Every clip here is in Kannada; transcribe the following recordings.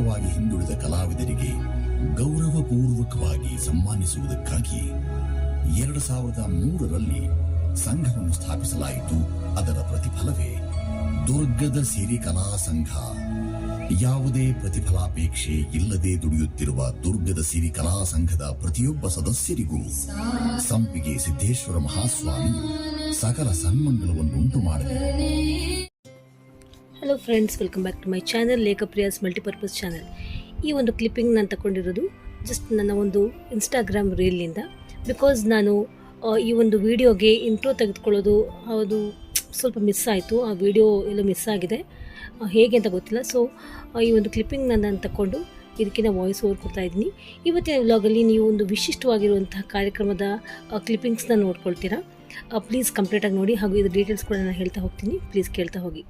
ಆರ್ಥಿಕವಾಗಿ ಹಿಂದುಳಿದ ಕಲಾವಿದರಿಗೆ ಗೌರವಪೂರ್ವಕವಾಗಿ ಸನ್ಮಾನಿಸುವುದಕ್ಕಾಗಿ ಎರಡು ಸಾವಿರದ ಮೂರರಲ್ಲಿ ಸಂಘವನ್ನು ಸ್ಥಾಪಿಸಲಾಯಿತು. ಅದರ ಪ್ರತಿಫಲವೇ ದುರ್ಗದ ಸಿರಿ ಕಲಾ ಸಂಘ. ಯಾವುದೇ ಪ್ರತಿಫಲಾಪೇಕ್ಷೆ ಇಲ್ಲದೆ ದುಡಿಯುತ್ತಿರುವ ದುರ್ಗದ ಸಿರಿ ಕಲಾ ಸಂಘದ ಪ್ರತಿಯೊಬ್ಬ ಸದಸ್ಯರಿಗೂ ಸಂಪಿಗೆ ಸಿದ್ದೇಶ್ವರ ಮಹಾಸ್ವಾಮಿ ಸಕಲ ಸನ್ಮಂಗಲವನ್ನುಂಟು ಮಾಡಲಿ. Hello friends welcome back to my channel Lekhapriyas multipurpose channel ಈ ಒಂದು ಕ್ಲಿಪ್ಪಿಂಗ್ ನಾನು ತಗೊಂಡಿರೋದು ಜಸ್ಟ್ ನನ್ನ ಒಂದು ಇನ್ಸ್ಟಾಗ್ರಾಮ್ ರೀಲ್ನಿಂದ ಬಿಕಾಸ್ ನಾನು ಈ ಒಂದು ವಿಡಿಯೋಗೆ ಇಂಟ್ರೋ ತೆಗೆದುಕೊಳ್ಳೋದು, ಅದು ಸ್ವಲ್ಪ ಮಿಸ್ ಆಯಿತು. ಆ ವಿಡಿಯೋ ಎಲ್ಲೋ ಮಿಸ್ ಆಗಿದೆ. ಹೇಗೆ ಅಂತ ಗೊತ್ತಿಲ್ಲ. ಸೊ ಈ ಒಂದು ಕ್ಲಿಪ್ಪಿಂಗ್ ನಾನು ತಗೊಂಡು ಇದಕ್ಕಿಂತ ವಾಯ್ಸ್ ಓವರ್ ಕೊಡ್ತಾ ಇದ್ದೀನಿ. ಇವತ್ತಿನ ವ್ಲಾಗಲ್ಲಿ ನೀವು ಒಂದು ವಿಶಿಷ್ಟವಾಗಿರುವಂತಹ ಕಾರ್ಯಕ್ರಮದ ಕ್ಲಿಪ್ಪಿಂಗ್ಸ್ನ ನೋಡ್ಕೊಳ್ತೀರಾ? ಪ್ಲೀಸ್ ಕಂಪ್ಲೀಟಾಗಿ ನೋಡಿ. ಹಾಗೂ ಇದು ಡೀಟೇಲ್ಸ್ ಕೂಡ ನಾನು ಹೇಳ್ತಾ ಹೋಗ್ತೀನಿ. ಪ್ಲೀಸ್ ಕೇಳ್ತಾ ಹೋಗಿ.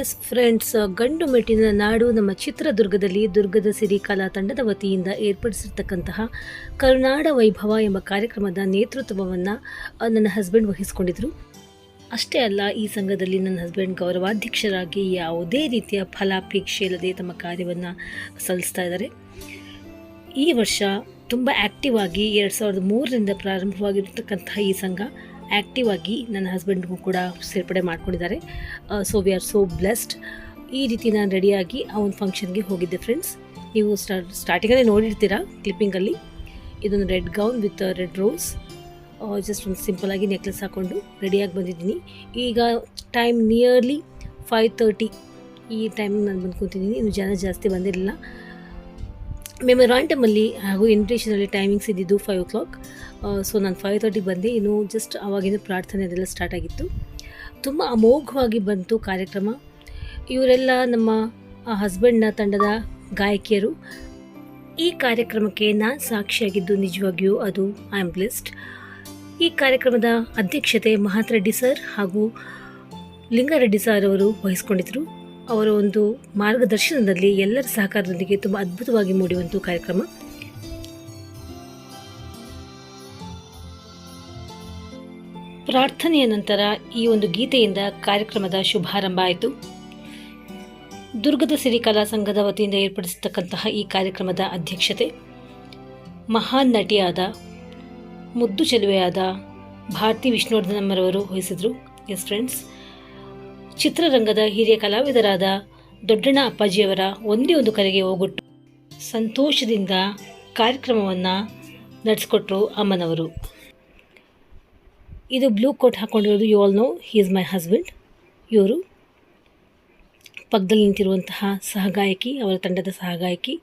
ಎಸ್ ಫ್ರೆಂಡ್ಸ್, ಗಂಡು ಮೆಟ್ಟಿನ ನಾಡು ನಮ್ಮ ಚಿತ್ರದುರ್ಗದಲ್ಲಿ ದುರ್ಗದ ಸಿರಿ ಕಲಾ ತಂಡದ ವತಿಯಿಂದ ಏರ್ಪಡಿಸಿರ್ತಕ್ಕಂತಹ ಕರುನಾಡ ವೈಭವ ಎಂಬ ಕಾರ್ಯಕ್ರಮದ ನೇತೃತ್ವವನ್ನು ನನ್ನ ಹಸ್ಬೆಂಡ್ ವಹಿಸಿಕೊಂಡಿದ್ರು. ಅಷ್ಟೇ ಅಲ್ಲ, ಈ ಸಂಘದಲ್ಲಿ ನನ್ನ ಹಸ್ಬೆಂಡ್ ಗೌರವಾಧ್ಯಕ್ಷರಾಗಿ ಯಾವುದೇ ರೀತಿಯ ಫಲಾಪೇಕ್ಷೆ ಇಲ್ಲದೆ ತಮ್ಮ ಕಾರ್ಯವನ್ನು ಸಲ್ಲಿಸ್ತಾ ಇದ್ದಾರೆ. ಈ ವರ್ಷ ತುಂಬ ಆ್ಯಕ್ಟಿವ್ ಆಗಿ ಎರಡು ಸಾವಿರದ ಮೂರರಿಂದ ಪ್ರಾರಂಭವಾಗಿರ್ತಕ್ಕಂತಹ ಈ ಸಂಘ ಆ್ಯಕ್ಟಿವ್ ಆಗಿ ನನ್ನ ಹಸ್ಬೆಂಡ್ಗೂ ಕೂಡ ಸೇರ್ಪಡೆ ಮಾಡ್ಕೊಂಡಿದ್ದಾರೆ. So we are so blessed ಈ ರೀತಿ ನಾನು ರೆಡಿಯಾಗಿ ಆ ಒಂದು ಫಂಕ್ಷನ್ಗೆ ಹೋಗಿದ್ದೆ ಫ್ರೆಂಡ್ಸ್ ನೀವು ಸ್ಟಾ ಸ್ಟಾರ್ಟಿಂಗಲ್ಲೇ ನೋಡಿರ್ತೀರಾ ಕ್ಲಿಪ್ಪಿಂಗಲ್ಲಿ ಇದೊಂದು red gown with red rose just ಒಂದು ಸಿಂಪಲಾಗಿ ನೆಕ್ಲೆಸ್ ಹಾಕ್ಕೊಂಡು ರೆಡಿಯಾಗಿ ಬಂದಿದ್ದೀನಿ. ಈಗ ಟೈಮ್ ನಿಯರ್ಲಿ ಫೈವ್ ತರ್ಟಿ ಈ ಟೈಮ್ ನಾನು ಬಂದು ಕೂತಿದ್ದೀನಿ. ಇನ್ನು ಜನ ಜಾಸ್ತಿ ಬಂದಿರಲಿಲ್ಲ. ಮೆಮೊರಾಂಡಮಲ್ಲಿ ಹಾಗೂ ಇನ್ವಿಟೇಷನಲ್ಲಿ ಟೈಮಿಂಗ್ಸ್ ಇದ್ದಿದ್ದು ಫೈವ್ ಓ ಕ್ಲಾಕ್ ಸೊ ನಾನು ಫೈವ್ ತರ್ಟಿ ಬಂದೆ. ಇನ್ನು ಜಸ್ಟ್ ಆವಾಗಿನ ಪ್ರಾರ್ಥನೆ ಅದೆಲ್ಲ ಸ್ಟಾರ್ಟ್ ಆಗಿತ್ತು. ತುಂಬ ಅಮೋಘವಾಗಿ ಬಂತು ಕಾರ್ಯಕ್ರಮ. ಇವರೆಲ್ಲ ನಮ್ಮ ಹಸ್ಬೆಂಡ್ನ ತಂಡದ ಗಾಯಕಿಯರು. ಈ ಕಾರ್ಯಕ್ರಮಕ್ಕೆ ನಾನು ಸಾಕ್ಷಿಯಾಗಿದ್ದು ನಿಜವಾಗಿಯೂ ಅದು ಐ ಆಮ್ ಬ್ಲೆಸ್ಡ್ ಈ ಕಾರ್ಯಕ್ರಮದ ಅಧ್ಯಕ್ಷತೆ ಮಹಾತ್ ಸರ್ ಹಾಗೂ ಲಿಂಗಾರೆಡ್ಡಿ ಸರ್ ಅವರು ವಹಿಸಿಕೊಂಡಿದ್ದರು ಅವರ ಒಂದು ಮಾರ್ಗದರ್ಶನದಲ್ಲಿ ಎಲ್ಲರ ಸಹಕಾರದೊಂದಿಗೆ ತುಂಬ ಅದ್ಭುತವಾಗಿ ಮೂಡಿವಂಥ ಕಾರ್ಯಕ್ರಮ. ಪ್ರಾರ್ಥನೆಯ ನಂತರ ಈ ಒಂದು ಗೀತೆಯಿಂದ ಕಾರ್ಯಕ್ರಮದ ಶುಭಾರಂಭ ಆಯಿತು. ದುರ್ಗದ ಸಿರಿ ಕಲಾ ಸಂಘದ ವತಿಯಿಂದ ಏರ್ಪಡಿಸತಕ್ಕಂತಹ ಈ ಕಾರ್ಯಕ್ರಮದ ಅಧ್ಯಕ್ಷತೆ, ಮಹಾನ್ ನಟಿಯಾದ, ಮುದ್ದು ಚೆಲುವೆಯಾದ ಭಾರತಿ ವಿಷ್ಣುವರ್ಧನಮ್ಮರವರು ವಹಿಸಿದರು. ಎಸ್ ಫ್ರೆಂಡ್ಸ್ ಚಿತ್ರರಂಗದ ಹಿರಿಯ ಕಲಾವಿದರಾದ ದೊಡ್ಡಣ್ಣ ಅಪ್ಪಾಜಿಯವರ ಒಂದೇ ಒಂದು ಕರೆಗೆ ಹೋಗೊಟ್ಟು ಸಂತೋಷದಿಂದ ಕಾರ್ಯಕ್ರಮವನ್ನು ನಡೆಸಿಕೊಟ್ರು ಅಮ್ಮನವರು. ಇದು blue coat ಹಾಕ್ಕೊಂಡಿರೋದು you all know he is my husband ಇವರು ಪಕ್ಕದಲ್ಲಿ ನಿಂತಿರುವಂತಹ ಸಹಗಾಯಕಿ, ಅವರ ತಂಡದ ಸಹಗಾಯಕಿ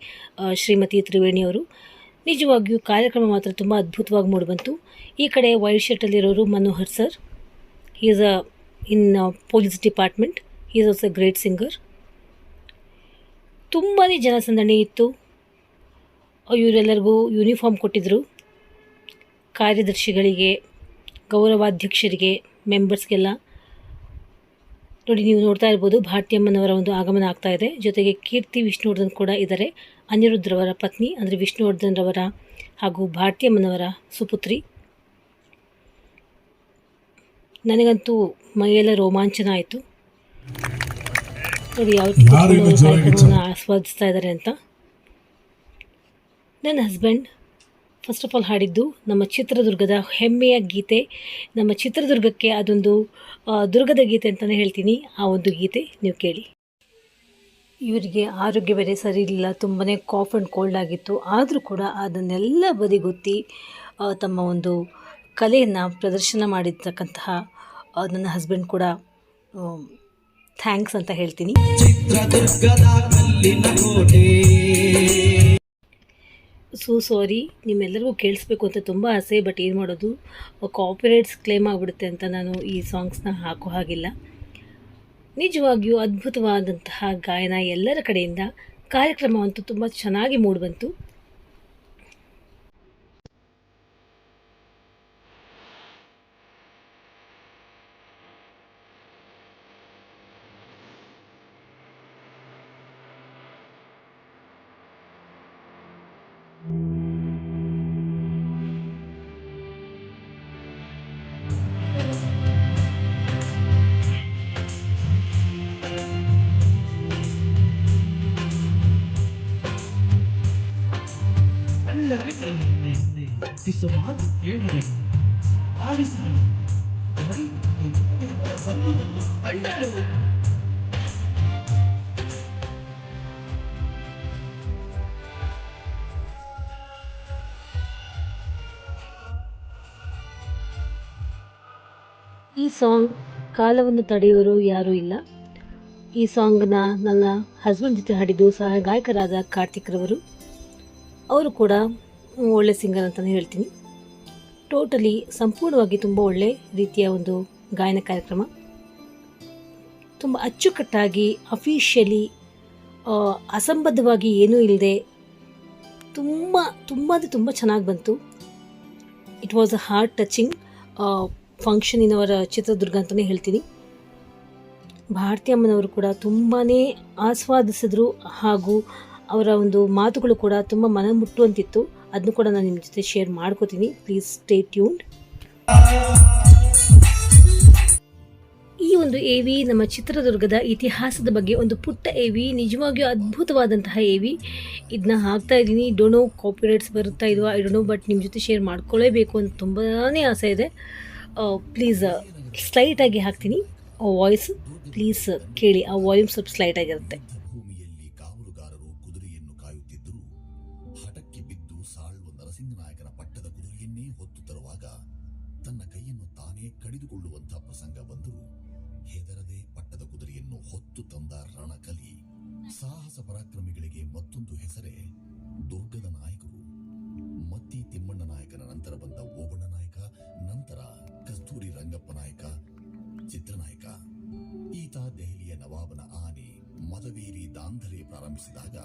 ಶ್ರೀಮತಿ ತ್ರಿವೇಣಿಯವರು ನಿಜವಾಗಿಯೂ ಕಾರ್ಯಕ್ರಮ ಮಾತ್ರ ತುಂಬ ಅದ್ಭುತವಾಗಿ ಮೂಡಿಬಂತು. ಈ ಕಡೆ white ಶರ್ಟಲ್ಲಿರೋರು Manohar sir is a in police department he is a great singer ತುಂಬಾ ಜನಸಂದಣಿ ಇತ್ತು. ಇವರೆಲ್ಲರಿಗೂ ಯೂನಿಫಾರ್ಮ್ ಕೊಟ್ಟಿದ್ದರು ಕಾರ್ಯದರ್ಶಿಗಳಿಗೆ ಗೌರವಾಧ್ಯಕ್ಷರಿಗೆ ಮೆಂಬರ್ಸ್ಗೆಲ್ಲ ನೋಡಿ ನೀವು ನೋಡ್ತಾ ಇರ್ಬೋದು ಭಾರತೀಯಮ್ಮನವರ ಒಂದು ಆಗಮನ ಆಗ್ತಾ ಇದೆ. ಜೊತೆಗೆ ಕೀರ್ತಿ ವಿಷ್ಣುವರ್ಧನ್ ಕೂಡ ಇದ್ದಾರೆ ಅನಿರುದ್ಧರವರ ಪತ್ನಿ ಅಂದರೆ ವಿಷ್ಣುವರ್ಧನ್ರವರ ಹಾಗೂ ಭಾರತೀಯಮ್ಮನವರ ಸುಪುತ್ರಿ. ನನಗಂತೂ ಮೈಯೆಲ್ಲ ರೋಮಾಂಚನ ಆಯಿತು. ನೋಡಿ ಯಾವ ಕಾರ್ಯಕ್ರಮವನ್ನು ಆಸ್ವಾದಿಸ್ತಾ ಇದ್ದಾರೆ ಅಂತ. ನನ್ನ ಹಸ್ಬೆಂಡ್ ಫಸ್ಟ್ ಆಫ್ ಆಲ್ ಹಾಡಿದ್ದು ನಮ್ಮ ಚಿತ್ರದುರ್ಗದ ಹೆಮ್ಮೆಯ ಗೀತೆ. ನಮ್ಮ ಚಿತ್ರದುರ್ಗಕ್ಕೆ ಅದೊಂದು ದುರ್ಗದ ಗೀತೆ ಅಂತಲೇ ಹೇಳ್ತೀನಿ. ಆ ಒಂದು ಗೀತೆ ನೀವು ಕೇಳಿ. ಇವರಿಗೆ ಆರೋಗ್ಯ ಬೇರೆ ಸರಿ ಇಲ್ಲ ತುಂಬಾ ಕಾಫ್ ಆ್ಯಂಡ್ ಕೋಲ್ಡ್ ಆಗಿತ್ತು. ಆದರೂ ಕೂಡ ಅದನ್ನೆಲ್ಲ ಬದಿಗೊತ್ತಿ ತಮ್ಮ ಒಂದು ಕಲೆಯನ್ನು ಪ್ರದರ್ಶನ ಮಾಡಿರ್ತಕ್ಕಂತಹ ನನ್ನ ಹಸ್ಬೆಂಡ್ ಕೂಡ ಥ್ಯಾಂಕ್ಸ್ ಅಂತ ಹೇಳ್ತೀನಿ. ಸೊ ಸಾರಿ ನಿಮ್ಮೆಲ್ಲರಿಗೂ ಕೇಳಿಸ್ಬೇಕು ಅಂತ ತುಂಬ ಆಸೆ ಬಟ್ ಏನು ಮಾಡೋದು? ಕಾಪಿರೈಟ್ಸ್ ಕ್ಲೇಮ್ ಆಗಿಬಿಡುತ್ತೆ ಅಂತ ನಾನು ಈ ಸಾಂಗ್ಸ್ನ ಹಾಕೋ ಹಾಗಿಲ್ಲ. ನಿಜವಾಗಿಯೂ ಅದ್ಭುತವಾದಂತಹ ಗಾಯನ ಎಲ್ಲರ ಕಡೆಯಿಂದ ಕಾರ್ಯಕ್ರಮವಂತೂ ತುಂಬ ಚೆನ್ನಾಗಿ ಮೂಡಿಬಂತು ಪ್ರಾರ್ಥಿಸು ಮಾತು ಕೇಳಿದೆ ಆಲಿಸು ಅಳ್ಳಲು ಈ ಸಾಂಗ್ ಕಾಲವನ್ನು ತಡೆಯುವರು ಯಾರೂ ಇಲ್ಲ. ಈ ಸಾಂಗ್ನ ನನ್ನ ಹಸ್ಬೆಂಡ್ ಜೊತೆ ಹಾಡಿದ್ದು ಸಹ ಗಾಯಕರಾದ ಕಾರ್ತಿಕ್ ರವರು. ಅವರು ಕೂಡ ಒಳ್ಳೆ ಸಿಂಗರ್ ಅಂತಲೇ ಹೇಳ್ತೀನಿ. ಟೋಟಲಿ ಸಂಪೂರ್ಣವಾಗಿ ತುಂಬ ಒಳ್ಳೆ ರೀತಿಯ ಒಂದು ಗಾಯನ ಕಾರ್ಯಕ್ರಮ. ತುಂಬ ಅಚ್ಚುಕಟ್ಟಾಗಿ ಅಫಿಷಿಯಲಿ ಅಸಂಬದ್ಧವಾಗಿ ಏನೂ ಇಲ್ಲದೆ ತುಂಬ ತುಂಬ ಅಂದರೆ ತುಂಬ ಚೆನ್ನಾಗಿ ಬಂತು. It was a heart touching function ಫಂಕ್ಷನಿನವರ Chitradurga ಅಂತಲೇ ಹೇಳ್ತೀನಿ. ಭಾರತಿ ಅಮ್ಮನವರು ಕೂಡ ತುಂಬಾ ಆಸ್ವಾದಿಸಿದ್ರು ಹಾಗೂ ಅವರ ಒಂದು ಮಾತುಗಳು ಕೂಡ ತುಂಬ ಮನ ಮುಟ್ಟುವಂತಿತ್ತು ಅದನ್ನು ಕೂಡ ನಾನು ನಿಮ್ಮ ಜೊತೆ ಶೇರ್ ಮಾಡ್ಕೋತೀನಿ. ಪ್ಲೀಸ್ ಸ್ಟೇ ಟ್ಯೂನ್ಡ್ ಈ ಒಂದು ಎ ವಿ ನಮ್ಮ ಚಿತ್ರದುರ್ಗದ ಇತಿಹಾಸದ ಬಗ್ಗೆ ಒಂದು ಪುಟ್ಟ ಎ ವಿ ನಿಜವಾಗಿಯೂ ಅದ್ಭುತವಾದಂತಹ ಎ ವಿ ಇದನ್ನ ಹಾಕ್ತಾ ಇದ್ದೀನಿ. ಡೋನೋ ಕಾಪಿರೈಟ್ಸ್ ಬರುತ್ತಾ ಇಲ್ವಾ? ಐ ಡೋನೋ ಬಟ್ ನಿಮ್ಮ ಜೊತೆ ಶೇರ್ ಮಾಡ್ಕೊಳ್ಳೇಬೇಕು ಅಂತ ತುಂಬಾ ಆಸೆ ಇದೆ. ಪ್ಲೀಸ್ ಸ್ಲೈಟಾಗಿ ಹಾಕ್ತೀನಿ. ವಾಯ್ಸ್ ಪ್ಲೀಸ್ ಕೇಳಿ. ಆ ವಾಲ್ಯೂಮ್ ಸ್ವಲ್ಪ ಸ್ಲೈಟ್ ಆಗಿರುತ್ತೆ. ಹೆಸರೇ ದುರ್ಗದ ನಾಯಕರು. ಮತ್ತಿ ತಿಮ್ಮಣ್ಣ ನಾಯಕನ ನಂತರ ಬಂದ ಓಬಣ್ಣ ನಾಯಕ, ನಂತರ ಕಸ್ತೂರಿ ರಂಗಪ್ಪ ನಾಯಕ, ಚಿತ್ರನಾಯಕ. ಈತ ದೆಹಲಿಯ ನವಾಬನ ಆನೆ ಮದವೇರಿ ದಾಂಧಲೆ ಪ್ರಾರಂಭಿಸಿದಾಗ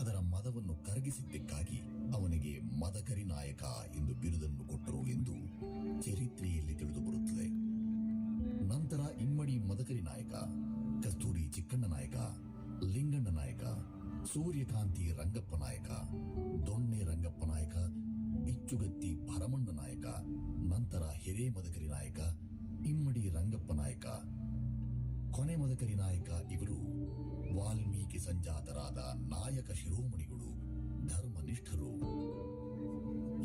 ಅದರ ಮದವನ್ನು ಕರಗಿಸಿದ್ದಕ್ಕಾಗಿ ಅವನಿಗೆ ಮದಕರಿ ನಾಯಕ ಎಂದು ಬಿರುದನ್ನು ಕೊಟ್ಟರು ಎಂದು ಚರಿತ್ರೆಯಲ್ಲಿ ತಿಳಿದು ಬರುತ್ತದೆ ನಂತರ ಇಮ್ಮಡಿ ಮದಕರಿ ನಾಯಕ, ಕಸ್ತೂರಿ ಚಿಕ್ಕಣ್ಣ ನಾಯಕ, ಲಿಂಗಣ್ಣ ನಾಯಕ ಸೂರ್ಯಕಾಂತಿ ರಂಗಪ್ಪ ನಾಯಕ, ದೊಣ್ಣೆ ರಂಗಪ್ಪ ನಾಯಕ, ಬಿಚ್ಚುಗತ್ತಿ ಭರಮಣ್ಣ ನಾಯಕ, ನಂತರ ಹಿರೇಮದಕರಿ ನಾಯಕ, ಇಮ್ಮಡಿ ರಂಗಪ್ಪ ನಾಯಕ. ಕೊನೆ ಮದಕರಿ ನಾಯಕ ಇವರು ವಾಲ್ಮೀಕಿ ಸಂಜಾತರಾದ ನಾಯಕ ಶಿರೋಮಣಿಗಳು, ಧರ್ಮನಿಷ್ಠರು.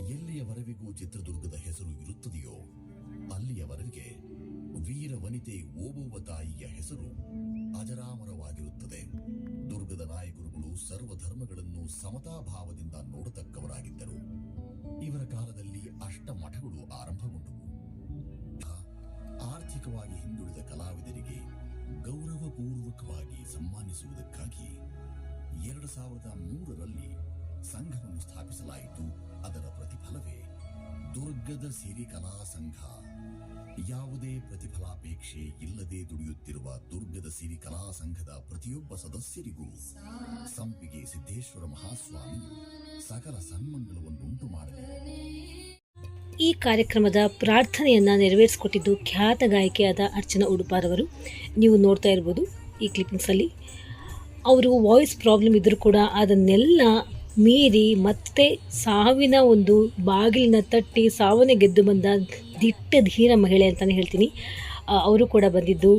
ಎಲ್ಲಿಯವರೆಗೂ ಚಿತ್ರದುರ್ಗದ ಹೆಸರು ಇರುತ್ತದೆಯೋ ಅಲ್ಲಿಯವರೆಗೆ ವೀರ ವನಿತೆ ಓಬವ್ವ ತಾಯಿಯ ಹೆಸರು ಅಜರಾಮರವಾಗಿರುತ್ತದೆ. ದುರ್ಗದ ನಾಯಕರುಗಳು ಸರ್ವಧರ್ಮಗಳನ್ನು ಸಮತಾಭಾವದಿಂದ ನೋಡತಕ್ಕವರಾಗಿದ್ದರು. ಇವರ ಕಾಲದಲ್ಲಿ ಅಷ್ಟ ಮಠಗಳು ಆರಂಭಗೊಂಡವು. ಆರ್ಥಿಕವಾಗಿ ಹಿಂದುಳಿದ ಕಲಾವಿದರಿಗೆ ಗೌರವಪೂರ್ವಕವಾಗಿ ಸನ್ಮಾನಿಸುವುದಕ್ಕಾಗಿ ಎರಡು ಸಾವಿರದ ಮೂರರಲ್ಲಿ ಸಂಘವನ್ನು ಸ್ಥಾಪಿಸಲಾಯಿತು. ಅದರ ಪ್ರತಿಫಲವೇ ದುರ್ಗದ ಸಿರಿ ಕಲಾ ಸಂಘ. ಯಾವುದೇ ಪ್ರತಿಫಲಾಪೇಕ್ಷೆ ಇಲ್ಲದೆ ದುಡಿಯುತ್ತಿರುವ ದುರ್ಗದ ಸಿರಿ ಕಲಾ ಸಂಘದ ಪ್ರತಿಯೊಬ್ಬ ಸದಸ್ಯರಿಗೂ ಸಂಪಿಗೆ ಸಿದ್ದೇಶ್ವರ ಮಹಾಸ್ವಾಮಿ ಸಕಲ ಸನ್ಮಂಗಳವನ್ನುಂಟು ಮಾಡಲಿ. ಈ ಕಾರ್ಯಕ್ರಮದ ಪ್ರಾರ್ಥನೆಯನ್ನು ನೆರವೇರಿಸಿಕೊಟ್ಟಿದ್ದು ಖ್ಯಾತ ಗಾಯಕಿಯಾದ ಅರ್ಚನಾ ಉಡುಪಾರವರು. ನೀವು ನೋಡ್ತಾ ಇರ್ಬೋದು ಈ ಕ್ಲಿಪ್ಪಿಂಗ್ಸಲ್ಲಿ ಅವರು ವಾಯ್ಸ್ ಪ್ರಾಬ್ಲಮ್ ಇದ್ದರೂ ಕೂಡ ಅದನ್ನೆಲ್ಲ ಮೀರಿ ಮತ್ತೆ ಸಾವಿನ ಒಂದು ಬಾಗಿಲಿನ ತಟ್ಟಿ ಸಾವನ್ನೇ ಗೆದ್ದು ಬಂದ ದಿಟ್ಟ ಧೀರ ಮಹಿಳೆ ಅಂತಲೇ ಹೇಳ್ತೀನಿ. ಅವರು ಕೂಡ ಬಂದಿದ್ದು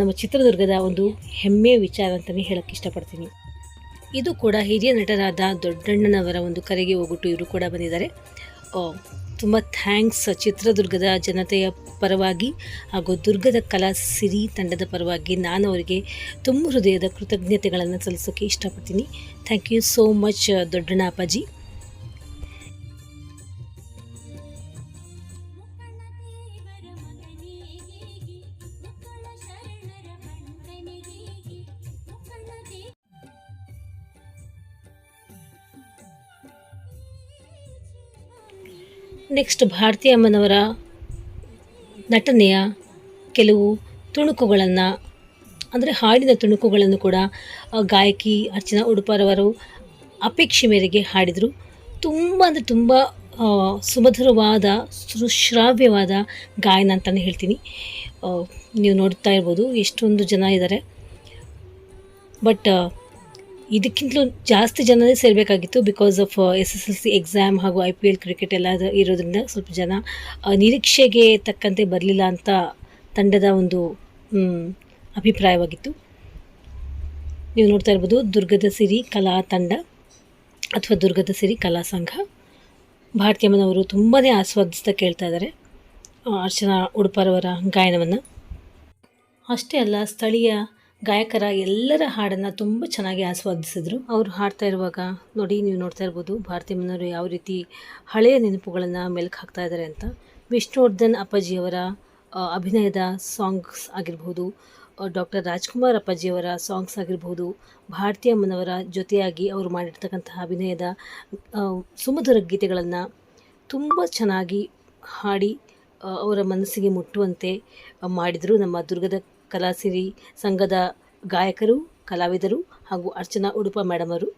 ನಮ್ಮ ಚಿತ್ರದುರ್ಗದ ಒಂದು ಹೆಮ್ಮೆಯ ವಿಚಾರ ಅಂತಲೇ ಹೇಳೋಕ್ಕೆ ಇಷ್ಟಪಡ್ತೀನಿ. ಇದು ಕೂಡ ಹಿರಿಯ ನಟರಾದ ದೊಡ್ಡಣ್ಣನವರ ಒಂದು ಕರೆಗೆ ಹೋಗ್ಬಿಟ್ಟು ಇವರು ಕೂಡ ಬಂದಿದ್ದಾರೆ. ತುಂಬ ಥ್ಯಾಂಕ್ಸ್ ಚಿತ್ರದುರ್ಗದ ಜನತೆಯ ಪರವಾಗಿ ಹಾಗೂ ದುರ್ಗದ ಕಲಾ ಸಿರಿ ತಂಡದ ಪರವಾಗಿ ನಾನು ಅವರಿಗೆ ತುಂಬ ಹೃದಯದ ಕೃತಜ್ಞತೆಗಳನ್ನು ಸಲ್ಲಿಸೋಕ್ಕೆ ಇಷ್ಟಪಡ್ತೀನಿ. Thank you so much Doddanna Appaji. Next ಭಾರತೀಯ ಅಮ್ಮನವರ ನಟನೆಯ ಕೆಲವು ತುಣುಕುಗಳನ್ನು, ಅಂದರೆ ಹಾಡಿನ ತುಣುಕುಗಳನ್ನು ಕೂಡ ಗಾಯಕಿ ಅರ್ಚನಾ ಉಡುಪರವರು ಅಪೇಕ್ಷೆ ಮೇರೆಗೆ ಹಾಡಿದರು. ತುಂಬ ಅಂದರೆ ತುಂಬ ಸುಮಧುರವಾದ, ಸುಶ್ರಾವ್ಯವಾದ ಗಾಯನ ಅಂತಲೇ ಹೇಳ್ತೀನಿ. ನೀವು ನೋಡ್ತಾ ಇರ್ಬೋದು ಎಷ್ಟೊಂದು ಜನ ಇದ್ದಾರೆ ಬಟ್ ಇದಕ್ಕಿಂತಲೂ ಜಾಸ್ತಿ ಜನರೇ ಸೇರಬೇಕಾಗಿತ್ತು because of S S L C exam ಹಾಗೂ ಐ ಪಿ ಎಲ್ ಕ್ರಿಕೆಟ್ ಎಲ್ಲ ಇರೋದ್ರಿಂದ ಸ್ವಲ್ಪ ಜನ ನಿರೀಕ್ಷೆಗೆ ತಕ್ಕಂತೆ ಬರಲಿಲ್ಲ ಅಂತ ತಂಡದ ಒಂದು ಅಭಿಪ್ರಾಯವಾಗಿತ್ತು. ನೀವು ನೋಡ್ತಾ ಇರ್ಬೋದು ದುರ್ಗದ ಸಿರಿ ಕಲಾ ತಂಡ ಅಥವಾ ದುರ್ಗದ ಸಿರಿ ಕಲಾ ಸಂಘ. ಭಾರತೀಯಮ್ಮನವರು ತುಂಬಾ ಆಸ್ವಾದಿಸ್ತಾ ಕೇಳ್ತಾ ಇದ್ದಾರೆ ಅರ್ಚನಾ ಉಡುಪರವರ ಗಾಯನವನ್ನು. ಅಷ್ಟೇ ಅಲ್ಲ, ಸ್ಥಳೀಯ ಗಾಯಕರ ಎಲ್ಲರ ಹಾಡನ್ನು ತುಂಬ ಚೆನ್ನಾಗಿ ಆಸ್ವಾದಿಸಿದ್ರು. ಅವರು ಹಾಡ್ತಾ ಇರುವಾಗ ನೋಡಿ, ನೀವು ನೋಡ್ತಾ ಇರ್ಬೋದು ಭಾರತೀಯಮ್ಮನವರು ಯಾವ ರೀತಿ ಹಳೆಯ ನೆನಪುಗಳನ್ನು ಮೆಲುಕು ಹಾಕ್ತಾ ಇದ್ದಾರೆ ಅಂತ. ವಿಷ್ಣುವರ್ಧನ್ ಅಪ್ಪಾಜಿಯವರ ಅಭಿನಯದ ಸಾಂಗ್ಸ್ ಆಗಿರ್ಬೋದು ಡಾಕ್ಟರ್ ರಾಜ್ಕುಮಾರ್ ಅಪ್ಪಾಜಿಯವರ ಸಾಂಗ್ಸ್ ಆಗಿರ್ಬೋದು ಭಾರತೀಯಮ್ಮನವರ ಜೊತೆಯಾಗಿ ಅವರು ಮಾಡಿರ್ತಕ್ಕಂತಹ ಅಭಿನಯದ ಸುಮಧುರ ಗೀತೆಗಳನ್ನು ತುಂಬ ಚೆನ್ನಾಗಿ ಹಾಡಿ ಅವರ ಮನಸ್ಸಿಗೆ ಮುಟ್ಟುವಂತೆ ಮಾಡಿದರು ನಮ್ಮ ದುರ್ಗದ ಕಲಾಸಿರಿ ಸಂಘದ ಗಾಯಕರು, ಕಲಾವಿದರು ಹಾಗೂ ಅರ್ಚನಾ ಉಡುಪ ಮೇಡಮ್ ಅವರು.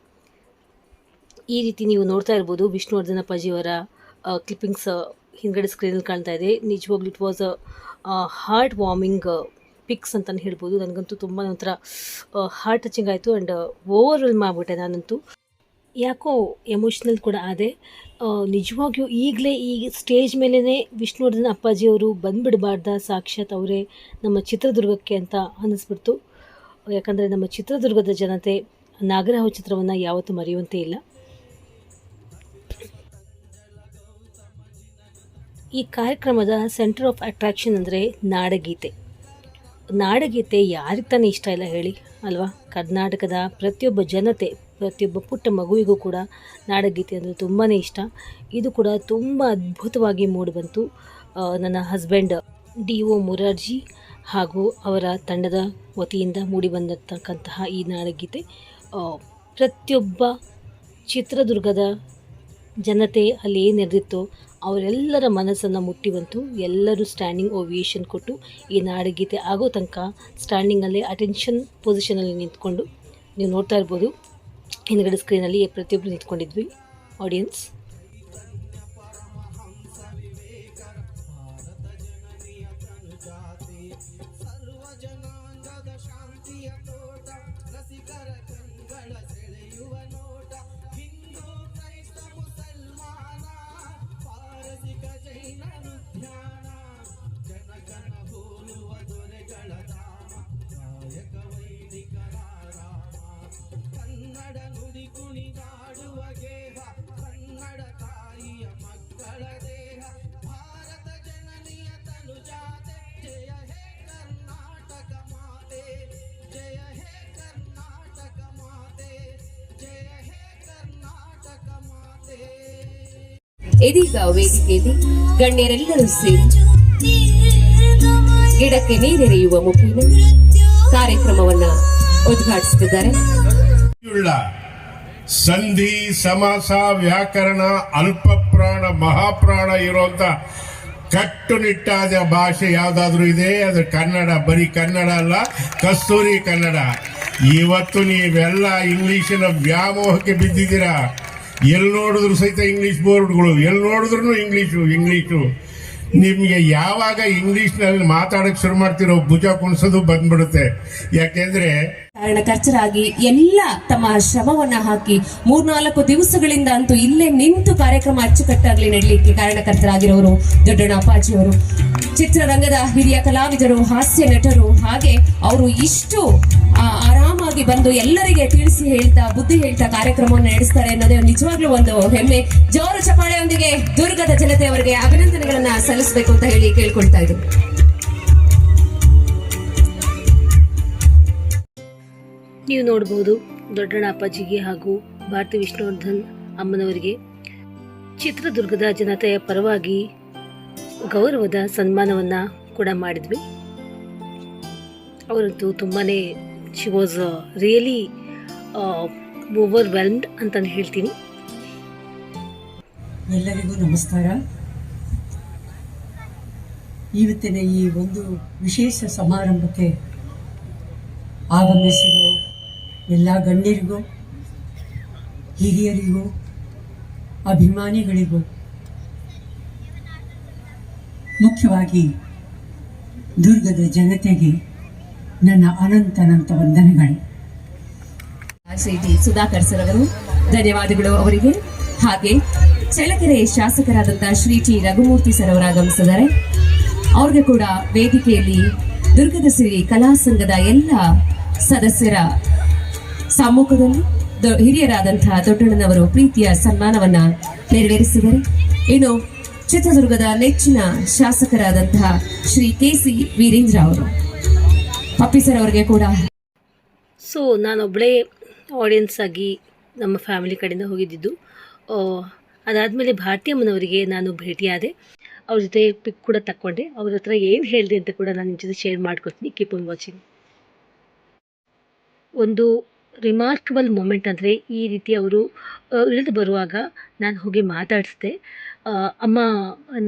ಈ ರೀತಿ ನೀವು ನೋಡ್ತಾ ಇರ್ಬೋದು ವಿಷ್ಣುವರ್ಧನ ಪಾಜಿಯವರ ಕ್ಲಿಪ್ಪಿಂಗ್ಸ್ ಹಿಂದ್ಗಡೆ ಸ್ಕ್ರೀನಲ್ಲಿ ಕಾಣ್ತಾ ಇದೆ. ನಿಜವಾಗ್ಲೂ it was a heart warming pics ಅಂತಲೇ ಹೇಳ್ಬೋದು. ನನಗಂತೂ ತುಂಬ ಒಂಥರ ಹಾರ್ಟ್ ಟಚಿಂಗ್ ಆಯಿತು ಆ್ಯಂಡ್ ಓವರ್ ಆಲ್ ಆಗಿಬಿಟ್ಟೆ ನಾನಂತೂ. ಯಾಕೋ ಎಮೋಷ್ನಲ್ ಕೂಡ ಆದೆ. ನಿಜವಾಗಿಯೂ ಈಗಲೇ ಈ ಸ್ಟೇಜ್ ಮೇಲೇ ವಿಷ್ಣುವರ್ಧನ್ ಅಪ್ಪಾಜಿಯವರು ಬಂದುಬಿಡಬಾರ್ದ ಸಾಕ್ಷಾತ್ ಅವರೇ ನಮ್ಮ ಚಿತ್ರದುರ್ಗಕ್ಕೆ ಅಂತ ಅನ್ನಿಸ್ಬಿಡ್ತು. ಯಾಕಂದರೆ ನಮ್ಮ ಚಿತ್ರದುರ್ಗದ ಜನತೆ ನಾಗರಹಾವು ಚಿತ್ರವನ್ನು ಯಾವತ್ತೂ ಮರೆಯುವಂತೆ ಇಲ್ಲ. ಈ ಕಾರ್ಯಕ್ರಮದ ಸೆಂಟರ್ ಆಫ್ ಅಟ್ರಾಕ್ಷನ್ ಅಂದರೆ ನಾಡಗೀತೆ. ನಾಡಗೀತೆ ಯಾರಿಗೆ ತಾನೇ ಇಷ್ಟ ಇಲ್ಲ ಹೇಳಿ, ಅಲ್ವಾ? ಕರ್ನಾಟಕದ ಪ್ರತಿಯೊಬ್ಬ ಜನತೆ ಪ್ರತಿಯೊಬ್ಬ ಪುಟ್ಟ ಮಗುವಿಗೂ ಕೂಡ ನಾಡಗೀತೆ ಅಂದರೆ ತುಂಬಾ ಇಷ್ಟ. ಇದು ಕೂಡ ತುಂಬ ಅದ್ಭುತವಾಗಿ ಮೂಡಿಬಂತು ನನ್ನ ಹಸ್ಬೆಂಡ್ ಡಿ ಒ ಮುರಾರ್ಜಿ ಹಾಗೂ ಅವರ ತಂಡದ ವತಿಯಿಂದ ಮೂಡಿಬಂದಿರ್ತಕ್ಕಂತಹ ಈ ನಾಡಗೀತೆ. ಪ್ರತಿಯೊಬ್ಬ ಚಿತ್ರದುರ್ಗದ ಜನತೆ ಅಲ್ಲಿ ಏನು ನಡೆದಿತ್ತೋ ಅವರೆಲ್ಲರ ಮನಸ್ಸನ್ನು ಮುಟ್ಟಿವಂತು ಎಲ್ಲರೂ ಸ್ಟ್ಯಾಂಡಿಂಗ್ ಓವಿಯೇಷನ್ ಕೊಟ್ಟು ಈ ನಾಡಗೀತೆ ಆಗೋ ತನಕ ಸ್ಟ್ಯಾಂಡಿಂಗಲ್ಲೇ ಅಟೆನ್ಷನ್ ಪೊಸಿಷನಲ್ಲಿ ನಿಂತ್ಕೊಂಡು ನೀವು ನೋಡ್ತಾ ಇರ್ಬೋದು. ಹಿಂದ್ಗಡೆ ಸ್ಕ್ರೀನಲ್ಲಿ ಪ್ರತಿಯೊಬ್ಬರು ನಿಂತ್ಕೊಂಡಿದ್ವಿ ಆಡಿಯನ್ಸ್ ಇದೀಗ ವೇದಿಕೆಯಲ್ಲಿ ಗಣ್ಯರೆಲ್ಲರೂ ಸೇರಿ ಗಿಡಕ್ಕೆ ನೀರೆರೆಯುವ ಮುಖೇನ ಕಾರ್ಯಕ್ರಮವನ್ನ ಉದ್ಘಾಟಿಸುತ್ತಿದ್ದಾರೆ. ಸಂಧಿ ಸಮಾಸ ವ್ಯಾಕರಣ ಅಲ್ಪ ಪ್ರಾಣ ಮಹಾಪ್ರಾಣ ಇರುವಂತ ಕಟ್ಟುನಿಟ್ಟಾದ ಭಾಷೆ ಯಾವ್ದಾದ್ರೂ ಇದೆ? ಅದು ಕನ್ನಡ, ಬರೀ ಕನ್ನಡ ಅಲ್ಲ, ಕಸ್ತೂರಿ ಕನ್ನಡ. ಇವತ್ತು ನೀವೆಲ್ಲ ಇಂಗ್ಲಿಶಿನ ವ್ಯಾಮೋಹಕ್ಕೆ ಬಿದ್ದಿದ್ದೀರಾ? ಎಲ್ಲಿ ನೋಡಿದ್ರು ಸಹಿತ ಇಂಗ್ಲಿಷ್ ಬೋರ್ಡ್ಗಳು ಎಲ್ಲಿ ನೋಡಿದ್ರು ಇಂಗ್ಲೀಷು ಇಂಗ್ಲೀಷು ನಿಮ್ಗೆ ಯಾವಾಗ ಇಂಗ್ಲಿಷ್ನಲ್ಲಿ ಮಾತಾಡಕ್ ಶುರು ಮಾಡ್ತಿರೋ ಭುಜ ಕುಣಿಸೋದು ಬಂದ್ಬಿಡುತ್ತೆ. ಯಾಕೆಂದ್ರೆ ಕಾರಣಕರ್ತರಾಗಿ ಎಲ್ಲ ತಮ್ಮ ಶ್ರಮವನ್ನ ಹಾಕಿ ಮೂರ್ನಾಲ್ಕು ದಿವಸಗಳಿಂದ ಅಂತೂ ಇಲ್ಲೇ ನಿಂತು ಕಾರ್ಯಕ್ರಮ ಅಚ್ಚುಕಟ್ಟಾಗ್ಲಿ ನಡೀಲಿಕ್ಕೆ ಕಾರಣಕರ್ತರಾಗಿರೋರು ದೊಡ್ಡಣ್ಣ ಅಪ್ಪಾಜಿಯವರು ಚಿತ್ರರಂಗದ ಹಿರಿಯ ಕಲಾವಿದರು, ಹಾಸ್ಯ ನಟರು, ಹಾಗೆ ಅವರು ಇಷ್ಟು ಆರಾಮಾಗಿ ಬಂದು ಎಲ್ಲರಿಗೆ ತಿಳಿಸಿ ಹೇಳ್ತಾ, ಬುದ್ಧಿ ಹೇಳ್ತಾ ಕಾರ್ಯಕ್ರಮವನ್ನು ನಡೆಸ್ತಾರೆ ಅನ್ನೋದೇ ನಿಜವಾಗ್ಲೂ ಒಂದು ಹೆಮ್ಮೆ. ಜೋರು ಚಪಾಳೆಯೊಂದಿಗೆ ದುರ್ಗದ ಜನತೆ ಅವರಿಗೆ ಅಭಿನಂದನೆಗಳನ್ನ ಸಲ್ಲಿಸಬೇಕು ಅಂತ ಹೇಳಿ ಕೇಳ್ಕೊಳ್ತಾ ಇದ್ರು ನೀವು ನೋಡಬಹುದು ದೊಡ್ಡಣ್ಣ ಅಪ್ಪಾಜಿಗೆ ಹಾಗೂ ಭಾರತಿ ವಿಷ್ಣುವರ್ಧನ್ ಅಮ್ಮನವರಿಗೆ ಚಿತ್ರದುರ್ಗದ ಜನತೆಯ ಪರವಾಗಿ ಗೌರವದ ಸನ್ಮಾನವನ್ನು ಕೂಡ ಮಾಡಿದ್ವಿ. ಅವರಂತೂ ತುಂಬಾ ಶಿ ವಾಸ್ ರಿಯಲಿ ಓವರ್ವೆಲ್ಮ್ಡ್ ಅಂತಲೇ ಹೇಳ್ತೀನಿ. ಎಲ್ಲರಿಗೂ ನಮಸ್ಕಾರ. ಇವತ್ತಿನ ಈ ಒಂದು ವಿಶೇಷ ಸಮಾರಂಭಕ್ಕೆ ಆಗಮಿಸಿರೋ ಎಲ್ಲ ಗಣ್ಯರಿಗೂ, ಹಿರಿಯರಿಗೂ, ಅಭಿಮಾನಿಗಳಿಗೂ, ಮುಖ್ಯವಾಗಿ ದುರ್ಗದ ಜನತೆಗೆ ನನ್ನ ಅನಂತ ವಂದನೆಗಳು. ಶ್ರೀ ಜಿ ಸುಧಾಕರ್ ಸರ್ ಅವರು, ಧನ್ಯವಾದಗಳು ಅವರಿಗೆ. ಹಾಗೆ ಚಳ್ಳಕೆರೆ ಶಾಸಕರಾದಂತಹ ಶ್ರೀ ಟಿ ರಘುಮೂರ್ತಿ ಸರ್ ಅವರು ಆಗಮಿಸಿದ್ದಾರೆ. ಅವ್ರಿಗೆ ಕೂಡ ವೇದಿಕೆಯಲ್ಲಿ ದುರ್ಗದ ಸಿರಿ ಕಲಾ ಸಂಘದ ಎಲ್ಲ ಸದಸ್ಯರ ಸಮ್ಮುಖದಲ್ಲಿ ಹಿರಿಯರಾದಂತಹ ದೊಡ್ಡಣ್ಣನವರು ಪ್ರೀತಿಯ ಸನ್ಮಾನವನ್ನ ನೆರವೇರಿಸಿದ್ದಾರೆ. ಇನ್ನು ಚಿತ್ರದುರ್ಗದ ನೆಚ್ಚಿನ ಶಾಸಕರಾದಂತಹ ಶ್ರೀ ಕೆ ಸಿ ವೀರೇಂದ್ರ ಅವರು. ಪಪ್ಪಿ ಸರ್ ಅವರಿಗೆ ಕೂಡ. ಸೊ ನಾನೊಬ್ಬಳೇ ಆಡಿಯನ್ಸ್ ಆಗಿ ನಮ್ಮ ಫ್ಯಾಮಿಲಿ ಕಡೆಯಿಂದ ಹೋಗಿದ್ದಿದ್ದು. ಅದಾದಮೇಲೆ ಭಾರತೀಯಮ್ಮನವರಿಗೆ ನಾನು ಭೇಟಿಯಾದೆ. ಅವ್ರ ಜೊತೆ ಪಿಕ್ ಕೂಡ ತಕ್ಕೊಂಡೆ. ಅವ್ರ ಹತ್ರ ಏನು ಹೇಳಿದೆ ಅಂತ ಕೂಡ ನಾನು ನಿಮ್ಮ ಜೊತೆ ಶೇರ್ ಮಾಡ್ಕೊತೀನಿ ಕೀಪ್ ಆನ್ ವಾಚಿಂಗ್ ಒಂದು ರಿಮಾರ್ಕಬಲ್ ಮೂಮೆಂಟ್ ಅಂದರೆ ಈ ರೀತಿ ಅವರು ಇಳಿದು ಬರುವಾಗ ನಾನು ಹೋಗಿ ಮಾತಾಡಿಸ್ದೆ. ಅಮ್ಮ,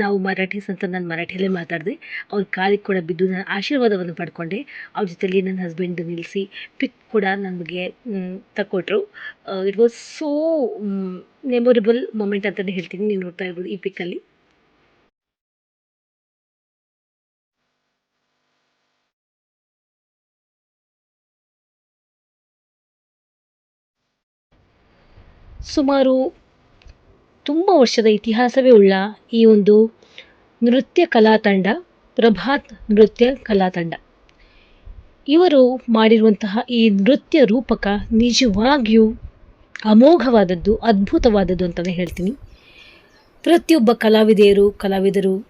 ನಾವು ಮರಾಠೀಸ್ ಅಂತ ನಾನು ಮರಾಠಿಯಲ್ಲೇ ಮಾತಾಡಿದೆ. ಅವ್ರ ಕಾಲಿಗೆ ಕೂಡ ಬಿದ್ದು ನಾನು ಆಶೀರ್ವಾದವನ್ನು ಪಡ್ಕೊಂಡೆ. ಅವ್ರ ಜೊತೆಯಲ್ಲಿ ನನ್ನ ಹಸ್ಬೆಂಡ್ ನಿಲ್ಲಿಸಿ ಪಿಕ್ ಕೂಡ ನನಗೆ ತಕ್ಕೊಟ್ರು it was so memorable moment ಅಂತಲೇ ಹೇಳ್ತೀನಿ. ನೀವು ನೋಡ್ತಾ ಇರ್ಬೋದು ಈ ಪಿಕ್ಕಲ್ಲಿ ಸುಮಾರು ತುಂಬ ವರ್ಷದ ಇತಿಹಾಸವೇ ಉಳ್ಳ ಈ ಒಂದು ನೃತ್ಯ ಕಲಾ ತಂಡ, ಪ್ರಭಾತ್ ನೃತ್ಯ ಕಲಾ ತಂಡ. ಇವರು ಮಾಡಿರುವಂತಹ ಈ ನೃತ್ಯ ರೂಪಕ ನಿಜವಾಗಿಯೂ ಅಮೋಘವಾದದ್ದು, ಅದ್ಭುತವಾದದ್ದು ಅಂತಲೇ ಹೇಳ್ತೀನಿ. ಪ್ರತಿಯೊಬ್ಬ ಕಲಾವಿದೆಯರು, ಕಲಾವಿದರು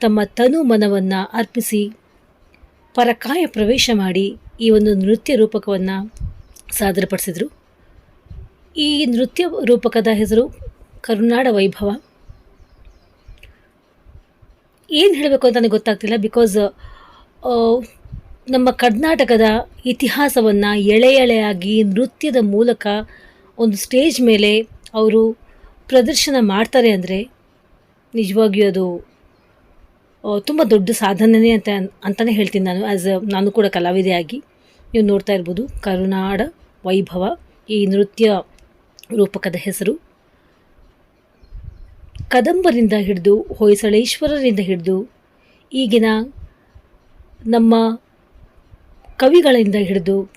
ತಮ್ಮ ತನು ಮನವನ್ನು ಅರ್ಪಿಸಿ, ಪರಕಾಯ ಪ್ರವೇಶ ಮಾಡಿ ಈ ಒಂದು ನೃತ್ಯ ರೂಪಕವನ್ನು ಸಾದರಪಡಿಸಿದರು. ಈ ನೃತ್ಯ ರೂಪಕದ ಹೆಸರು ಕರುನಾಡ ವೈಭವ. ಏನು ಹೇಳಬೇಕು ಅಂತ ನನಗೆ ಗೊತ್ತಾಗ್ತಿಲ್ಲ ಬಿಕಾಸ್ ನಮ್ಮ ಕರ್ನಾಟಕದ ಇತಿಹಾಸವನ್ನು ಎಳೆ ಎಳೆಯಾಗಿ ನೃತ್ಯದ ಮೂಲಕ ಒಂದು ಸ್ಟೇಜ್ ಮೇಲೆ ಅವರು ಪ್ರದರ್ಶನ ಮಾಡ್ತಾರೆ ಅಂದರೆ ನಿಜವಾಗಿಯೂ ಅದು ತುಂಬ ದೊಡ್ಡ ಸಾಧನೆಯೇ ಅಂತ ಅಂತಲೇ ಹೇಳ್ತೀನಿ ನಾನು. ಆ್ಯಸ್ ಅ ನಾನು ಕೂಡ ಕಲಾವಿದೆಯಾಗಿ ನೀವು ನೋಡ್ತಾ ಇರ್ಬೋದು ಕರುನಾಡ ವೈಭವ ಈ ನೃತ್ಯ ರೂಪಕದ ಹೆಸರು. ಕದಂಬರಿಂದ ಹಿಡಿದು ಹೊಯ್ಸಳೇಶ್ವರರಿಂದ ಹಿಡಿದು ಈಗಿನ ನಮ್ಮ ಕವಿಗಳಿಂದ ಹಿಡಿದು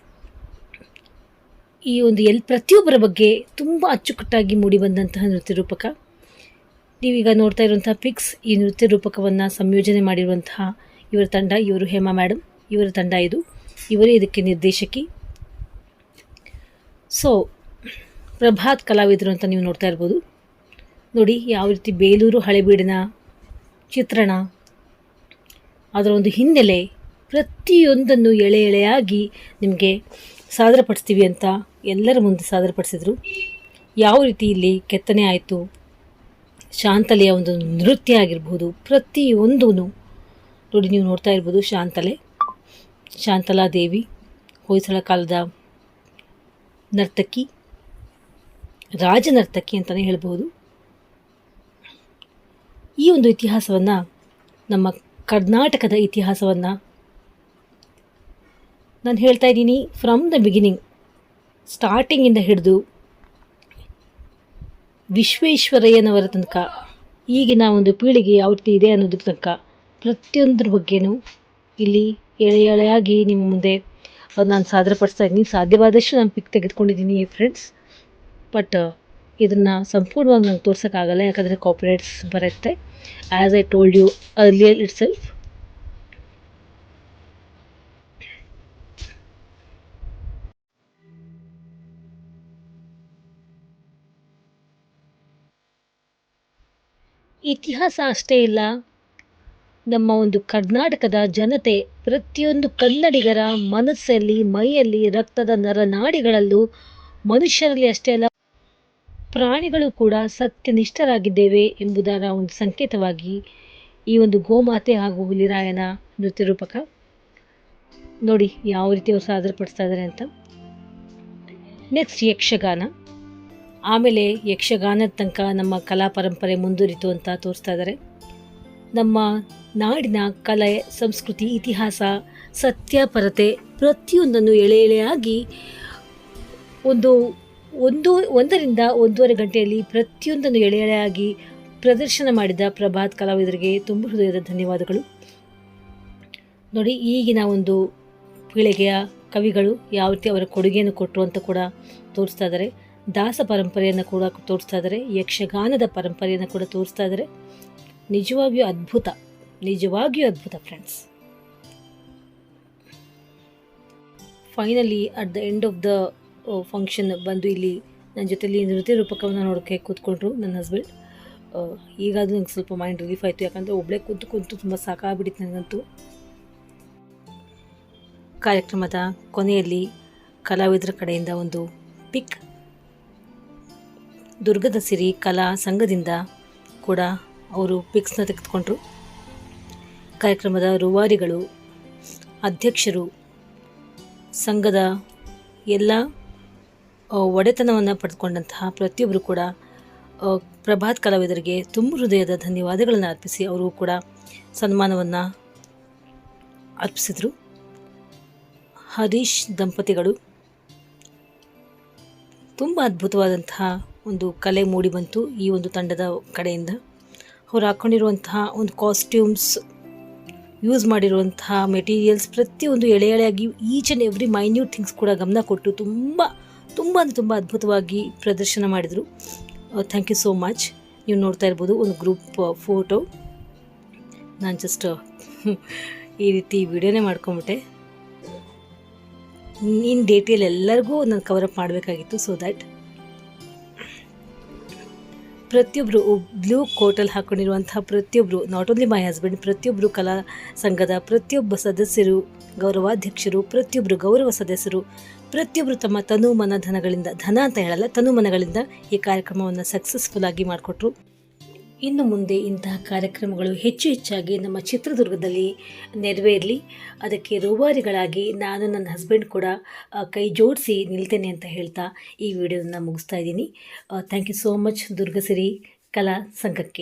ಈ ಒಂದು ಎಲ್ ಪ್ರತಿಯೊಬ್ಬರ ಬಗ್ಗೆ ತುಂಬ ಅಚ್ಚುಕಟ್ಟಾಗಿ ಮೂಡಿಬಂದಂತಹ ನೃತ್ಯ ರೂಪಕ. ನೀವೀಗ ನೋಡ್ತಾ ಇರುವಂತಹ ಪಿಕ್ಸ್ ಈ ನೃತ್ಯ ರೂಪಕವನ್ನು ಸಂಯೋಜನೆ ಮಾಡಿರುವಂತಹ ಇವರ ತಂಡ ಇವರು ಹೇಮಾ ಮೇಡಮ್ ಇವರ ತಂಡ ಇದು. ಇವರೇ ಇದಕ್ಕೆ ನಿರ್ದೇಶಕಿ. ಸೊ ಪ್ರಭಾತ್ ಕಲಾವಿದರು ಅಂತ ನೀವು ನೋಡ್ತಾ ಇರ್ಬೋದು. ನೋಡಿ, ಯಾವ ರೀತಿ ಬೇಲೂರು ಹಳೆಬೀಡಿನ ಚಿತ್ರಣ. ಅದರ ಒಂದು ಹಿನ್ನೆಲೆ ಪ್ರತಿಯೊಂದನ್ನು ಎಳೆ ಎಳೆಯಾಗಿ ನಿಮಗೆ ಸಾದರಪಡಿಸ್ತೀವಿ ಅಂತ ಎಲ್ಲರ ಮುಂದೆ ಸಾದರಪಡಿಸಿದರು. ಯಾವ ರೀತಿ ಇಲ್ಲಿ ಕೆತ್ತನೆ ಆಯಿತು, ಶಾಂತಲೆಯ ಒಂದು ನೃತ್ಯ ಆಗಿರ್ಬೋದು ಪ್ರತಿಯೊಂದೂ ನೋಡಿ, ನೀವು ನೋಡ್ತಾ ಇರ್ಬೋದು ಶಾಂತಲೆ, ಶಾಂತಲಾ ದೇವಿ, ಹೊಯ್ಸಳ ಕಾಲದ ನರ್ತಕಿ ರಾಜನರ್ತಕಿ ಅಂತಲೇ ಹೇಳ್ಬೋದು. ಈ ಒಂದು ಇತಿಹಾಸವನ್ನು, ನಮ್ಮ ಕರ್ನಾಟಕದ ಇತಿಹಾಸವನ್ನು ನಾನು ಹೇಳ್ತಾ ಇದ್ದೀನಿ ಫ್ರಮ್ ದ ಬಿಗಿನಿಂಗ್ ಸ್ಟಾರ್ಟಿಂಗಿಂದ ಹಿಡಿದು ವಿಶ್ವೇಶ್ವರಯ್ಯನವರ ತನಕ, ಈಗಿನ ಒಂದು ಪೀಳಿಗೆ ಯಾವ ಇದೆ ಅನ್ನೋದ್ರ ತನಕ ಪ್ರತಿಯೊಂದ್ರ ಬಗ್ಗೆನೂ ಇಲ್ಲಿ ಎಳೆ ಎಳೆಯಾಗಿ ನಿಮ್ಮ ಮುಂದೆ ನಾನು ಸಾದರಪಡಿಸ್ತಾ ಇದ್ದೀನಿ. ಸಾಧ್ಯವಾದಷ್ಟು ನಾನು ಪಿಕ್ ತೆಗೆದುಕೊಂಡಿದ್ದೀನಿ ಫ್ರೆಂಡ್ಸ್ ಬಟ್ ಇದನ್ನು ಸಂಪೂರ್ಣವಾಗಿ ನಂಗೆ ತೋರ್ಸೋಕ್ಕಾಗಲ್ಲ, ಯಾಕಂದರೆ ಕಾಪಿರೈಟ್ಸ್ ಬರುತ್ತೆ. As I told you earlier itself ಇತಿಹಾಸ ಅಷ್ಟೇ ಇಲ್ಲ. ನಮ್ಮ ಒಂದು ಕರ್ನಾಟಕದ ಜನತೆ ಪ್ರತಿಯೊಂದು ಕನ್ನಡಿಗರ ಮನಸ್ಸಲ್ಲಿ, ಮೈಯಲ್ಲಿ, ರಕ್ತದ ನರನಾಡಿಗಳಲ್ಲೂ ಮನುಷ್ಯರಲ್ಲಿ ಅಷ್ಟೇ ಅಲ್ಲ ಪ್ರಾಣಿಗಳು ಕೂಡ ಸತ್ಯನಿಷ್ಠರಾಗಿದ್ದೇವೆ ಎಂಬುದರ ಒಂದು ಸಂಕೇತವಾಗಿ ಈ ಒಂದು ಗೋಮಾತೆ ಹಾಗೂ ಹುಲಿರಾಯನ ನೃತ್ಯ ರೂಪಕ. ನೋಡಿ ಯಾವ ರೀತಿ ಅವರು ಸಾದರಪಡಿಸ್ತಾ ಇದ್ದಾರೆ ಅಂತ. ನೆಕ್ಸ್ಟ್ ಯಕ್ಷಗಾನ. ಆಮೇಲೆ ಯಕ್ಷಗಾನದ ತನಕ ನಮ್ಮ ಕಲಾ ಪರಂಪರೆ ಮುಂದುವರಿತು ಅಂತ ತೋರಿಸ್ತಾ ಇದ್ದಾರೆ ನಮ್ಮ ನಾಡಿನ ಕಲೆ, ಸಂಸ್ಕೃತಿ, ಇತಿಹಾಸ ಸತ್ಯಪರತೆ ಪ್ರತಿಯೊಂದನ್ನು ಎಳೆ ಎಳೆಯಾಗಿ ಒಂದು ಒಂದು, ಒಂದರಿಂದ ಒಂದೂವರೆ ಗಂಟೆಯಲ್ಲಿ ಪ್ರತಿಯೊಂದನ್ನು ಎಳೆ ಎಳೆಯಾಗಿ ಪ್ರದರ್ಶನ ಮಾಡಿದ ಪ್ರಭಾತ್ ಕಲಾವಿದರಿಗೆ ತುಂಬ ಹೃದಯದ ಧನ್ಯವಾದಗಳು. ನೋಡಿ, ಈಗಿನ ಒಂದು ಪೀಳಿಗೆಯ ಕವಿಗಳು ಯಾವ ರೀತಿ ಅವರ ಕೊಡುಗೆಯನ್ನು ಕೊಟ್ಟರು ಅಂತ ಕೂಡ ತೋರಿಸ್ತಾ ಇದ್ದಾರೆ. ದಾಸ ಪರಂಪರೆಯನ್ನು ಕೂಡ ತೋರಿಸ್ತಾ ಇದ್ದಾರೆ. ಯಕ್ಷಗಾನದ ಪರಂಪರೆಯನ್ನು ಕೂಡ ತೋರಿಸ್ತಾ ಇದ್ದಾರೆ. ನಿಜವಾಗಿಯೂ ಅದ್ಭುತ. ನಿಜವಾಗಿಯೂ ಅದ್ಭುತ friends finally at the end of the function ಬಂದು ಇಲ್ಲಿ ನನ್ನ ಜೊತೆಲಿ ನೃತ್ಯ ರೂಪಕವನ್ನು ನೋಡೋಕ್ಕೆ ಕೂತ್ಕೊಂಡ್ರು ನನ್ನ ಹಸ್ಬೆಂಡ್ ಈಗಾದರೂ ನಂಗೆ ಸ್ವಲ್ಪ ಮೈಂಡ್ ರಿಲೀಫ್ ಆಯಿತು. ಯಾಕಂದರೆ ಒಬ್ಬಳೇ ಕೂತು ಕೂತು ತುಂಬ ಸಾಕಾಗ್ಬಿಟ್ಟಿತ್ತು ನನಗಂತೂ ಕಾರ್ಯಕ್ರಮದ ಕೊನೆಯಲ್ಲಿ ಕಲಾವಿದರ ಕಡೆಯಿಂದ ಒಂದು ಪಿಕ್ ದುರ್ಗದ ಸಿರಿ ಕಲಾ ಸಂಘದಿಂದ ಕೂಡ ಅವರು ಪಿಕ್ಸ್ನ ತೆಗೆದುಕೊಂಡ್ರು. ಕಾರ್ಯಕ್ರಮದ ರೂವಾರಿಗಳು, ಅಧ್ಯಕ್ಷರು, ಸಂಘದ ಎಲ್ಲ ಒಡೆತನವನ್ನು ಪಡೆದುಕೊಂಡಂತಹ ಪ್ರತಿಯೊಬ್ಬರು ಕೂಡ ಪ್ರಭಾತ್ ಕಲಾವಿದರಿಗೆ ತುಂಬ ಹೃದಯದ ಧನ್ಯವಾದಗಳನ್ನು ಅರ್ಪಿಸಿ ಅವರಿಗೂ ಕೂಡ ಸನ್ಮಾನವನ್ನು ಅರ್ಪಿಸಿದರು. ಹರೀಶ್ ದಂಪತಿಗಳು, ತುಂಬ ಅದ್ಭುತವಾದಂತಹ ಒಂದು ಕಲೆ ಮೂಡಿಬಂತು ಈ ಒಂದು ತಂಡದ ಕಡೆಯಿಂದ. ಅವ್ರು ಹಾಕ್ಕೊಂಡಿರುವಂತಹ ಒಂದು ಕಾಸ್ಟ್ಯೂಮ್ಸ್ ಯೂಸ್ ಮಾಡಿರುವಂತಹ ಮೆಟೀರಿಯಲ್ಸ್ ಪ್ರತಿಯೊಂದು ಎಳೆ ಎಳೆಯಾಗಿ each and every minute things ಕೂಡ ಗಮನ ಕೊಟ್ಟು ತುಂಬ ತುಂಬ ತುಂಬ ಅದ್ಭುತವಾಗಿ ಪ್ರದರ್ಶನ ಮಾಡಿದರು. ಥ್ಯಾಂಕ್ ಯು ಸೋ ಮಚ್ ನೀವು ನೋಡ್ತಾ ಇರ್ಬೋದು ಒಂದು ಗ್ರೂಪ್ ಫೋಟೋ ನಾನು ಜಸ್ಟ್ ಈ ರೀತಿ ವಿಡಿಯೋನೇ ಮಾಡ್ಕೊಂಬಿಟ್ಟೆ ನಿನ್ನ ಡೇಟೇಲ್ ಎಲ್ಲರಿಗೂ ನಾನು ಕವರಪ್ ಮಾಡಬೇಕಾಗಿತ್ತು ಸೊ ದ್ಯಾಟ್ ಪ್ರತಿಯೊಬ್ಬರು ಬ್ಲೂ ಕೋಟಲ್ಲಿ ಹಾಕ್ಕೊಂಡಿರುವಂತಹ ಪ್ರತಿಯೊಬ್ಬರು ನಾಟ್ ಓನ್ಲಿ ಮೈ ಹಸ್ಬೆಂಡ್ ಪ್ರತಿಯೊಬ್ಬರು ಕಲಾ ಸಂಘದ ಪ್ರತಿಯೊಬ್ಬ ಸದಸ್ಯರು, ಗೌರವಾಧ್ಯಕ್ಷರು ಪ್ರತಿಯೊಬ್ಬರು ಗೌರವ ಸದಸ್ಯರು ಪ್ರತಿಯೊಬ್ಬರು ತಮ್ಮ ತನು ಮನ ಧನಗಳಿಂದ ಧನ ಅಂತ ಹೇಳಲ್ಲ, ತನು ಮನಗಳಿಂದ ಈ ಕಾರ್ಯಕ್ರಮವನ್ನು ಸಕ್ಸಸ್ಫುಲ್ ಆಗಿ ಮಾಡಿಕೊಟ್ರು. ಇನ್ನು ಮುಂದೆ ಇಂತಹ ಕಾರ್ಯಕ್ರಮಗಳು ಹೆಚ್ಚು ಹೆಚ್ಚಾಗಿ ನಮ್ಮ ಚಿತ್ರದುರ್ಗದಲ್ಲಿ ನೆರವೇರಲಿ. ಅದಕ್ಕೆ ರೂವಾರಿಗಳಾಗಿ ನಾನು ನನ್ನ ಹಸ್ಬೆಂಡ್ ಕೂಡ ಕೈ ಜೋಡಿಸಿ ನಿಲ್ತೇನೆ ಅಂತ ಹೇಳ್ತಾ ಈ ವಿಡಿಯೋನ ಮುಗಿಸ್ತಾ ಇದ್ದೀನಿ. Thank you so much Durgasiri ಕಲಾ ಸಂಘಕ್ಕೆ.